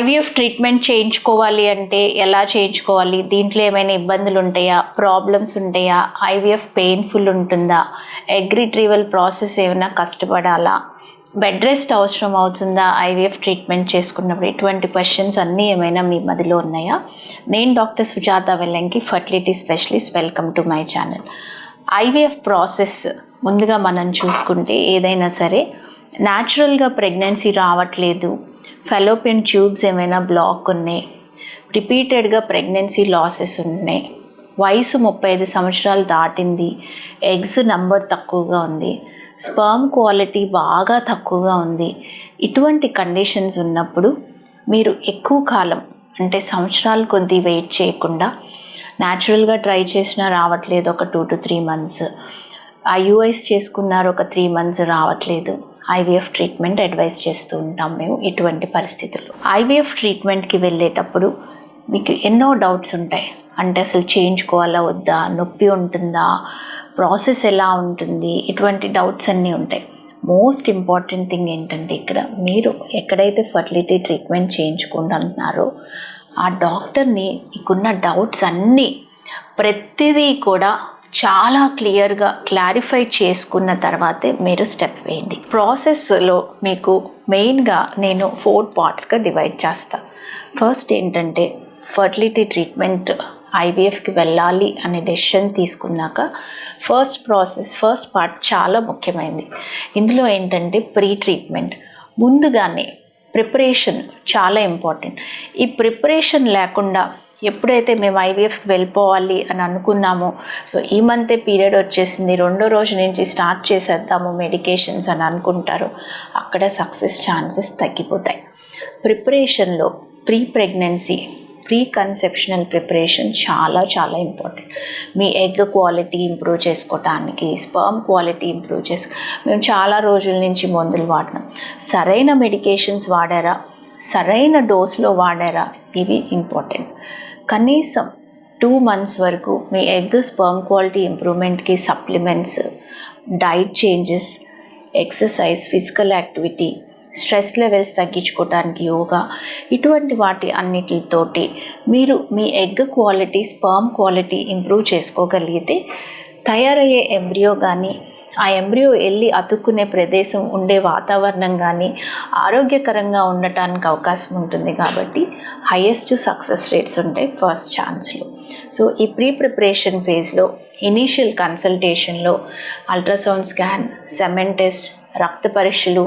IVF treatment చేయించుకోవాలి అంటే ఎలా చేయించుకోవాలి? దీంట్లో ఏమైనా ఇబ్బందులు ఉంటాయా? ప్రాబ్లమ్స్ ఉంటాయా? ఐవీఎఫ్ పెయిన్ఫుల్ ఉంటుందా? ఎగ్ రిట్రీవల్ ప్రాసెస్ ఏమైనా కష్టపడాలా? బెడ్ రెస్ట్ అవసరం అవుతుందా? ఐవీఎఫ్ ట్రీట్మెంట్ చేసుకున్నప్పుడు ఇటువంటి క్వశ్చన్స్ అన్నీ ఏమైనా మీ మదిలో ఉన్నాయా? నేను doctor Sujatha Vellanki fertility specialist. Welcome to my channel. IVF process ముందుగా మనం చూసుకుంటే ఏదైనా సరే న్యాచురల్గా ప్రెగ్నెన్సీ రావట్లేదు. ఫెలోపియన్ ట్యూబ్స్ ఏమైనా బ్లాక్ ఉన్నాయి. రిపీటెడ్గా ప్రెగ్నెన్సీ లాసెస్ ఉన్నాయి. వయసు ముప్పై ఐదు సంవత్సరాలు దాటింది. ఎగ్స్ నంబర్ తక్కువగా ఉంది. స్పర్మ్ క్వాలిటీ బాగా తక్కువగా ఉంది. ఇటువంటి కండిషన్స్ ఉన్నప్పుడు మీరు ఎక్కువ కాలం అంటే సంవత్సరాలు కొద్దీ వెయిట్ చేయకుండా న్యాచురల్గా ట్రై చేసినా రావట్లేదు ఒక two to three months. IUIs చేసుకున్నారు ఒక త్రీ మంత్స్ రావట్లేదు. ఐవీఎఫ్ ట్రీట్మెంట్ అడ్వైస్ చేస్తూ ఉంటాం మేము ఇటువంటి పరిస్థితుల్లో. ఐవీఎఫ్ ట్రీట్మెంట్కి వెళ్ళేటప్పుడు మీకు ఎన్నో డౌట్స్ ఉంటాయి. అంటే అసలు చేయించుకోవాలా వద్దా నొప్పి ఉంటుందా ప్రాసెస్ ఎలా ఉంటుంది ఇటువంటి డౌట్స్ అన్నీ ఉంటాయి. మోస్ట్ ఇంపార్టెంట్ థింగ్ ఏంటంటే ఇక్కడ మీరు ఎక్కడైతే ఫర్టిలిటీ ట్రీట్మెంట్ చేయించుకుంటున్నారో ఆ డాక్టర్ని మీకున్న డౌట్స్ అన్నీ ప్రతిదీ కూడా చాలా క్లియర్గా క్లారిఫై చేసుకున్న తర్వాతే మీరు స్టెప్ వేయండి. ప్రాసెస్లో మీకు మెయిన్గా నేను ఫోర్ పార్ట్స్గా డివైడ్ చేస్తాను ఫస్ట్ ఏంటంటే ఫర్టిలిటీ ట్రీట్మెంట్ ఐవీఎఫ్కి వెళ్ళాలి అనే డెసిషన్ తీసుకున్నాక ఫస్ట్ ప్రాసెస్ ఫస్ట్ పార్ట్ చాలా ముఖ్యమైనది ఇందులో ఏంటంటే ప్రీ ట్రీట్మెంట్ ముందుగానే ప్రిపరేషన్ చాలా ఇంపార్టెంట్. ఈ ప్రిపరేషన్ లేకుండా ఎప్పుడైతే మేము ఐవీఎఫ్కి వెళ్ళిపోవాలి అని అనుకున్నామో సో ఈ మంతే పీరియడ్ వచ్చేసింది. రెండో రోజు నుంచి స్టార్ట్ చేసేద్దాము మెడికేషన్స్ అని అనుకుంటారు. అక్కడ సక్సెస్ ఛాన్సెస్ తగ్గిపోతాయి. ప్రిపరేషన్లో pre pregnancy pre conceptional preparation చాలా చాలా ఇంపార్టెంట్. మీ ఎగ్ క్వాలిటీ ఇంప్రూవ్ చేసుకోవటానికి స్పర్మ్ క్వాలిటీ ఇంప్రూవ్ చేసుకో మేము చాలా రోజుల నుంచి మందులు వాడినాం సరైన మెడికేషన్స్ వాడారా? సరైన డోస్లో వాడారా? ఇవి ఇంపార్టెంట్. కనీసం టూ మంత్స్ వరకు మీ egg sperm quality ఇంప్రూవ్మెంట్కి supplements diet changes exercise physical activity stress levels తగ్గించుకోవడానికి యోగా ఇటువంటి వాటి అన్నిటితోటి మీరు మీ egg quality sperm quality improve చేసుకోగలిగితే తయారయ్యే ఎంబ్రియో కానీ ఆ ఎంబ్రియో వెళ్ళి అతుక్కునే ప్రదేశం ఉండే వాతావరణం కానీ ఆరోగ్యకరంగా ఉండటానికి అవకాశం ఉంటుంది కాబట్టి హయ్యెస్ట్ సక్సెస్ రేట్స్ ఉంటాయి ఫస్ట్ ఛాన్స్లో సో ఈ ప్రీ ప్రిపరేషన్ ఫేజ్లో ఇనీషియల్ కన్సల్టేషన్లో అల్ట్రాసౌండ్ స్కాన్ సెమెన్ టెస్ట్ రక్త పరీక్షలు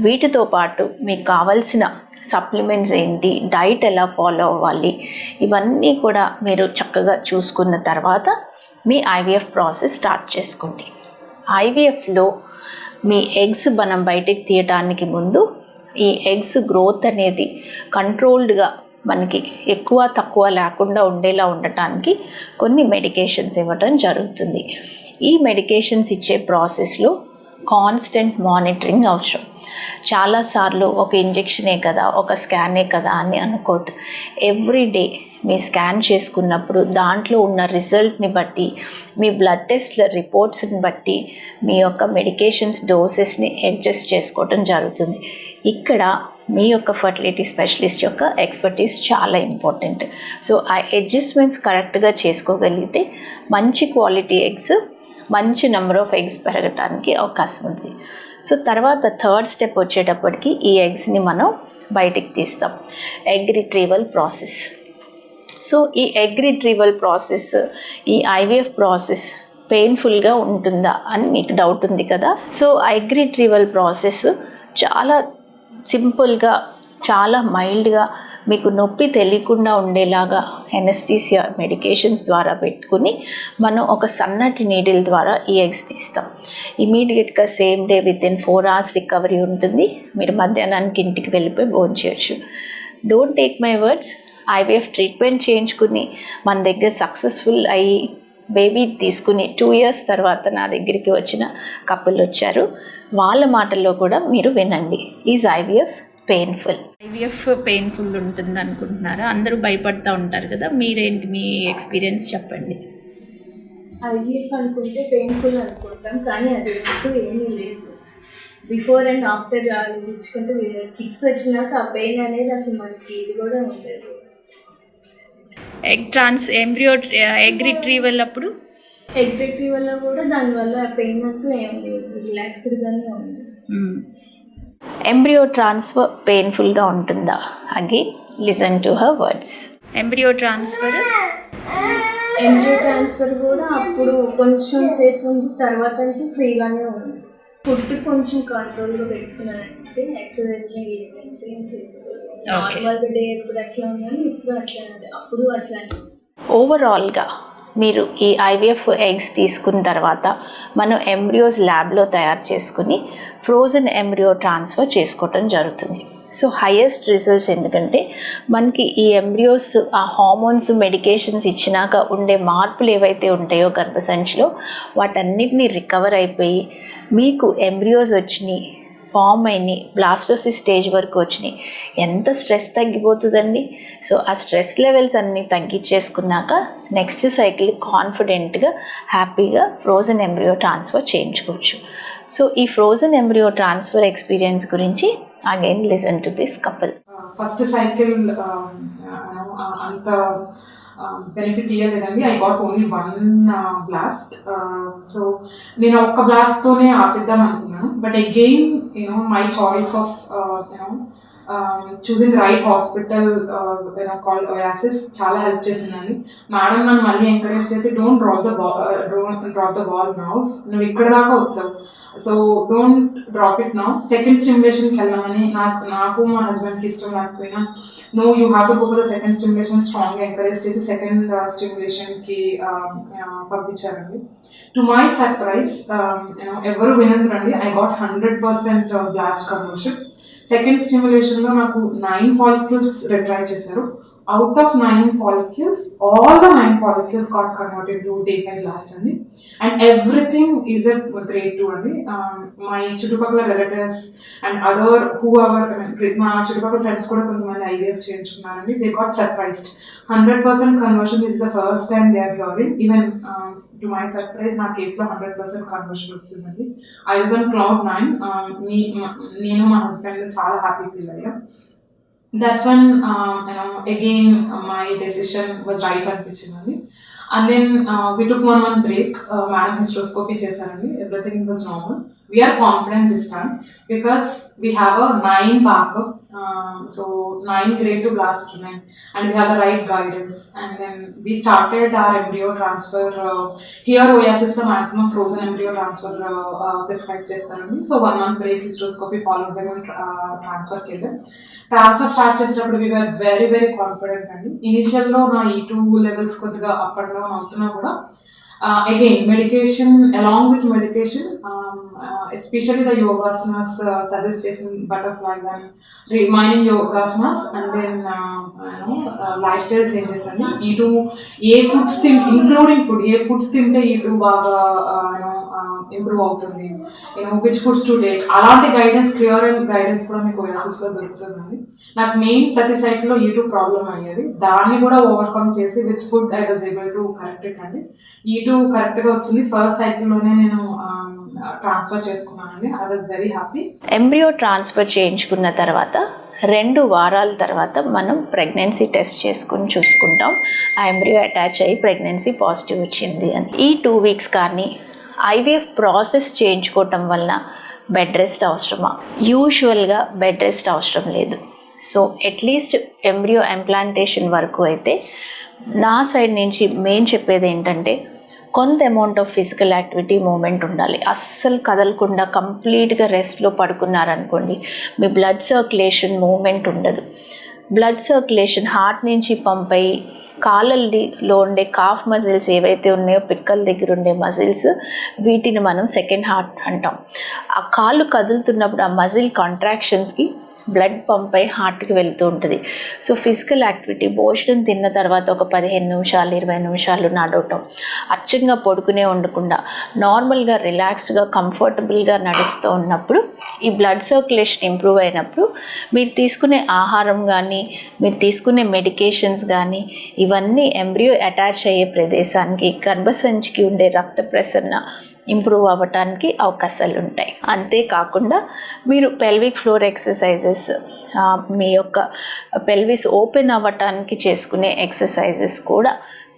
వీటితో పాటు మీకు కావాల్సిన సప్లిమెంట్స్ ఏంటి డైట్ ఎలా ఫాలో అవ్వాలి ఇవన్నీ కూడా మీరు చక్కగా చూసుకున్న తర్వాత మీ ఐవీఎఫ్ ప్రాసెస్ స్టార్ట్ చేసుకోండి. ఐవీఎఫ్లో మీ ఎగ్స్ మనం బయటికి తీయటానికి ముందు ఈ ఎగ్స్ గ్రోత్ అనేది కంట్రోల్డ్గా మనకి ఎక్కువ తక్కువ లేకుండా ఉండేలా ఉండటానికి కొన్ని మెడికేషన్స్ ఇవ్వటం జరుగుతుంది. ఈ మెడికేషన్స్ ఇచ్చే ప్రాసెస్లో కాన్స్టెంట్ మానిటరింగ్ అవసరం. చాలాసార్లు ఒక ఇంజెక్షనే కదా ఒక స్కానే కదా అని అనుకోవద్దు. ఎవ్రీ డే మీ స్కాన్ చేసుకున్నప్పుడు దాంట్లో ఉన్న రిజల్ట్ని బట్టి మీ బ్లడ్ టెస్ట్ల రిపోర్ట్స్ని బట్టి మీ యొక్క మెడికేషన్స్ డోసెస్ని అడ్జస్ట్ చేసుకోవటం జరుగుతుంది. ఇక్కడ మీ యొక్క ఫర్టిలిటీ స్పెషలిస్ట్ యొక్క ఎక్స్పర్టీస్ చాలా ఇంపార్టెంట్ సో ఆ అడ్జస్ట్మెంట్స్ కరెక్ట్గా చేసుకోగలిగితే మంచి క్వాలిటీ ఎగ్స్ మంచి నెంబర్ ఆఫ్ ఎగ్స్ పెరగటానికి అవకాశం ఉంది. సో తర్వాత థర్డ్ స్టెప్ వచ్చేటప్పటికి ఈ ఎగ్స్ని మనం బయటికి తీస్తాం. ఎగ్ రిట్రీవల్ ప్రాసెస్ సో ఈ ఎగ్ రిట్రీవల్ ప్రాసెస్ ఈ ఐవీఎఫ్ ప్రాసెస్ పెయిన్ఫుల్గా ఉంటుందా అని మీకు డౌట్ ఉంది కదా? సో ఎగ్ రిట్రీవల్ ప్రాసెస్ చాలా సింపుల్గా చాలా మైల్డ్గా మీకు నొప్పి తెలియకుండా ఉండేలాగా ఎనస్థీసియా మెడికేషన్స్ ద్వారా పెట్టుకుని మనం ఒక సన్నటి నీడిల్ ద్వారా ఈ ఎగ్స్ తీస్తాం. ఇమీడియట్గా same day with in four hours recovery ఉంటుంది. మీరు మధ్యాహ్నానికి ఇంటికి వెళ్ళిపోయి భోజనం చేయొచ్చు. Don't take my words IVF treatment చేయించుకుని మన దగ్గర సక్సెస్ఫుల్ అయ్యి బేబీ తీసుకుని టూ ఇయర్స్ తర్వాత నా దగ్గరికి వచ్చిన కపుల్ వచ్చారు. వాళ్ళ మాటల్లో కూడా మీరు వినండి. Is IVF painful IVF painful ఉంటుంది అనుకుంటున్నారా అందరూ భయపడతా ఉంటారు కదా. మీరేంటి మీ ఎక్స్పీరియన్స్ చెప్పండి. ఐవీఎఫ్ అనుకుంటే పెయిన్ఫుల్ అనుకుంటాం కానీ అది ఎప్పుడు ఏమీ లేదు. బిఫోర్ అండ్ ఆఫ్టర్ ఆలోచించుకుంటే కిడ్స్ వచ్చినాక ఆ పెయిన్ అనేది అసలు మనకి ఇది కూడా ఉండదు. Egg trans embryo egg retrieval అప్పుడు? ఎగ్ వల్ల కూడా దానివల్ల పెయిన్ అంటూ ఏం లేదు. రిలాక్స్డ్గానే ఉంది. ఎంబ్రియో ట్రాన్స్ఫర్ పెయిన్ఫుల్గా ఉంటుందా? Again listen to her words embryo transfer embryo transfer కూడా అప్పుడు కొంచెం సేపు ఉంది తర్వాత అయితే ఫ్రీగానే ఉంది. ఫుడ్ కొంచెం కంట్రోల్గా పెట్టుకున్నానంటే ఎక్సర్సైజ్ డే ఎప్పుడు అట్లా ఉన్నాను ఇప్పుడు అట్లా అప్పుడు అట్లానే ఓవరాల్గా మీరు ఈ ఐవీఎఫ్ ఎగ్స్ తీసుకున్న తర్వాత మనం ఎంబ్రియోస్ ల్యాబ్లో తయారు చేసుకుని ఫ్రోజన్ ఎంబ్రియో ట్రాన్స్ఫర్ చేసుకోవటం జరుగుతుంది. సో హయెస్ట్ రిజల్ట్స్ ఎందుకంటే మనకి ఈ ఎంబ్రియోస్ ఆ హార్మోన్స్ మెడికేషన్స్ ఇచ్చినాక ఉండే మార్పులు ఏవైతే ఉంటాయో గర్భసంచిలో వాటన్నిటిని రికవర్ అయిపోయి మీకు ఎంబ్రియోస్ వచ్చినాయి. ఫామ్ అయినాయి. బ్లాస్టోసిస్ స్టేజ్ వరకు వచ్చినాయి. ఎంత స్ట్రెస్ తగ్గిపోతుందండి? సో ఆ స్ట్రెస్ లెవెల్స్ అన్నీ తగ్గించేసుకున్నాక నెక్స్ట్ సైకిల్ కాన్ఫిడెంట్గా హ్యాపీగా ఫ్రోజన్ ఎంబ్రియో ట్రాన్స్ఫర్ చేయించుకోవచ్చు. సో ఈ ఫ్రోజన్ ఎంబ్రియో ట్రాన్స్ఫర్ ఎక్స్పీరియన్స్ గురించి again listen to this couple. First cycle అంత బెనిఫిట్ ఇవ్వలేదండి I got only one blast so నేను ఒక్క బ్లాస్ట్తోనే ఆపిద్దాం అనుకున్నాను. But again you know my choice of you know choosing right hospital called Oasis చాలా help చేసిందండి. మేడం నన్ను మళ్ళీ ఎంకరేజ్ చేసి don't drop the ball don't drop the ball now నువ్వు ఇక్కడ దాకా వచ్చావు. సో డోంట్ డ్రాప్ ఇట్ నా సెకండ్ స్టిమ్యులేషన్కి వెళ్దామని నాకు నాకు మా హస్బెండ్కి ఇష్టం లేకపోయినా no you have to go for the second stimulation strong encourage చేసి సెకండ్ స్టిమ్యులేషన్కి పంపించారండి టు మై సర్ప్రైజ్ ఎవరు వినండి I got hundred percent blast conversion second స్టిమ్యులేషన్లో నాకు నైన్ ఫాలిక్యూల్స్ రిట్రై చేశారు out of nine follicles all the nine follicles got converted to take and last అండి and everything is a great too అండి my చుట్టుపక్కల relatives and other who our మా చుట్టుపక్కల friends కూడా కొంతమంది IVF చేయించుకున్నారండి they got surprised hundred percent conversion is the first time they are hearing even to my surprise నా కేసులో hundred percent conversion వచ్చిందండి. I was on cloud nine me నేను మా husband చాలా హ్యాపీ ఫీల్ అయ్యాం. That's one again my decision was right my decision అనిపించిందండి and then we took one one break madam hysteroscopy చేశారండి. Everything was normal we're confident this time because we have a nine backup so nine grade two blast ఉన్నాయి and we have the right guidance and then we started our embryo transfer here ఓయాసిస్లో maximum frozen embryo transfer prescribe చేస్తారండి. So one month break hysteroscopy follow మేము ట్రాన్స్ఫర్కి వెళ్ళాం transfer start చేసేటప్పుడు we're very very confident అండి. ఇనిషియల్లో నా E two levels కొద్దిగా up and down అవుతున్నా కూడా again medication along with medication especially the yogasanas suggest చేసిన బటర్ఫ్లై కానీ remaining yogasanas and then life style changes అండి ఈ టూ ఏ ఫుడ్స్ తిన్ ఇంక్లూడింగ్ ఫుడ్ ఏ ఫుడ్స్ తింటే ఈ టూ బాగా ఇంప్రూవ్ అవుతుంది. విచ్ ఫుడ్స్ టు టేక్ అలాంటి గైడెన్స్ క్లియర్ అండ్ గైడెన్స్ కూడా మీకు ఓయాసిస్లో దొరుకుతుందండి. నాకు మెయిన్ ప్రతి సైట్లో ఈ టూ ప్రాబ్లం అయ్యేది. దాన్ని కూడా ఓవర్కమ్ చేసి with food I was able to correct it అండి. ఈ టూ కరెక్ట్గా వచ్చింది. ఫస్ట్ సైకిల్లోనే నేను um, ట్రాన్స్ఫర్ చేసుకున్నానండి. I was very happy embryo transfer చేయించుకున్న తర్వాత రెండు వారాల తర్వాత మనం ప్రెగ్నెన్సీ టెస్ట్ చేసుకుని చూసుకుంటాం. ఆ ఎంబ్రియో అటాచ్ అయ్యి ప్రెగ్నెన్సీ పాజిటివ్ వచ్చింది అని. ఈ టూ వీక్స్ కానీ ఐవీఎఫ్ ప్రాసెస్ చేయించుకోవటం వలన బెడ్ రెస్ట్ అవసరమా? యూజువల్గా బెడ్ రెస్ట్ అవసరం లేదు. సో అట్లీస్ట్ ఎంబ్రియో ఎంప్లాంటేషన్ వరకు అయితే నా సైడ్ నుంచి మెయిన్ చెప్పేది ఏంటంటే కొంత amount of physical activity movement ఉండాలి. అస్సలు కదలకుండా కంప్లీట్గా రెస్ట్లో పడుకున్నారనుకోండి మీ బ్లడ్ సర్క్యులేషన్ మూమెంట్ ఉండదు. బ్లడ్ సర్క్యులేషన్ హార్ట్ నుంచి పంప్ అయ్యి కాళ్ళలో ఉండే కాఫ్ మజిల్స్ ఏవైతే ఉన్నాయో పిక్కల దగ్గర ఉండే మజిల్స్ వీటిని మనం సెకండ్ హార్ట్ అంటాం. ఆ కాళ్ళు కదులుతున్నప్పుడు ఆ మజిల్ కాంట్రాక్షన్స్కి బ్లడ్ పంప్ అయి హార్ట్కి వెళ్తూ ఉంటుంది. సో ఫిజికల్ యాక్టివిటీ భోజనం తిన్న తర్వాత ఒక పదిహేను నిమిషాలు ఇరవై నిమిషాలు నడవటం. అచ్చంగా పడుకునే ఉండకుండా నార్మల్గా రిలాక్స్డ్గా కంఫర్టబుల్గా నడుస్తూ ఉన్నప్పుడు ఈ బ్లడ్ సర్క్యులేషన్ ఇంప్రూవ్ అయినప్పుడు మీరు తీసుకునే ఆహారం కానీ మీరు తీసుకునే మెడికేషన్స్ కానీ ఇవన్నీ ఎంబ్రియో అటాచ్ అయ్యే ప్రదేశానికి గర్భసంచికి ఉండే రక్త ప్రసరణ ఇంప్రూవ్ అవ్వటానికి అవకాశాలు ఉంటాయి. అంతేకాకుండా మీరు పెల్విక్ ఫ్లోర్ ఎక్సర్సైజెస్ మీ యొక్క పెల్విస్ ఓపెన్ అవ్వటానికి చేసుకునే ఎక్సర్సైజెస్ కూడా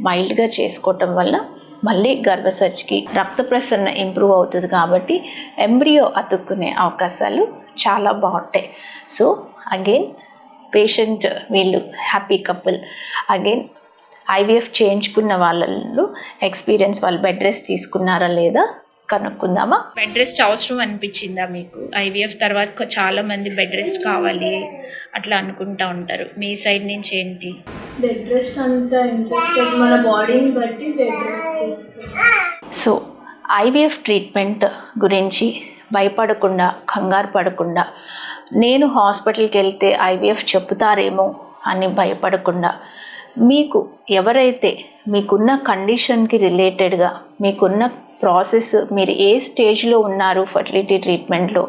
మైల్డ్గా చేసుకోవటం వల్ల మళ్ళీ గర్భసర్జ్కి రక్త ప్రసరణ ఇంప్రూవ్ అవుతుంది కాబట్టి ఎంబ్రియో అతుక్కునే అవకాశాలు చాలా బాగుంటాయి. సో అగైన్ పేషెంట్ వీళ్ళు హ్యాపీ కపుల్ అగైన్ ఐవీఎఫ్ చేయించుకున్న వాళ్ళు ఎక్స్పీరియన్స్ వాళ్ళు బెడ్ రెస్ట్ తీసుకున్నారా లేదా కనుక్కుందామా? బెడ్ రెస్ట్ అవసరం అనిపించిందా మీకు? ఐవీఎఫ్ తర్వాత చాలా మంది బెడ్ రెస్ట్ కావాలి అట్లా అనుకుంటా ఉంటారు. మీ సైడ్ నుంచి ఏంటి? బెడ్ రెస్ట్ అంత ఇంట్రెస్టెడ్ మన బాడీని బట్టి bed rest so IVF treatment గురించి భయపడకుండా కంగారు పడకుండా నేను హాస్పిటల్కి వెళ్తే ఐవీఎఫ్ చెప్తారేమో అని భయపడకుండా మీకు ఎవరైతే మీకున్న కండిషన్కి రిలేటెడ్గా మీకున్న ప్రాసెస్ మీరు ఏ స్టేజ్లో ఉన్నారు ఫర్టిలిటీ ట్రీట్మెంట్లో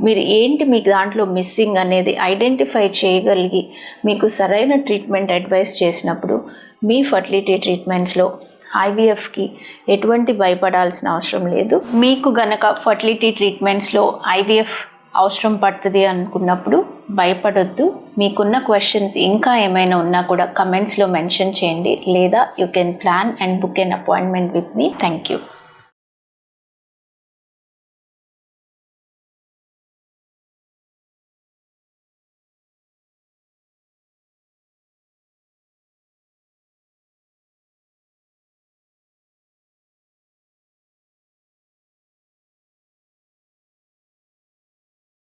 మీరు ఏంటి మీకు దాంట్లో మిస్సింగ్ అనేది ఐడెంటిఫై చేయగలిగి మీకు సరైన ట్రీట్మెంట్ అడ్వైస్ చేసినప్పుడు మీ ఫర్టిలిటీ ట్రీట్మెంట్స్లో ఐవీఎఫ్కి ఎటువంటి భయపడాల్సిన అవసరం లేదు. మీకు గనక ఫర్టిలిటీ ట్రీట్మెంట్స్లో ఐవీఎఫ్ అవసరం పడుతుంది అనుకున్నప్పుడు భయపడొద్దు. మీకున్న క్వశ్చన్స్ ఇంకా ఏమైనా ఉన్నా కూడా కమెంట్స్లో మెన్షన్ చేయండి. లేదా you can plan and book an appointment with me thank you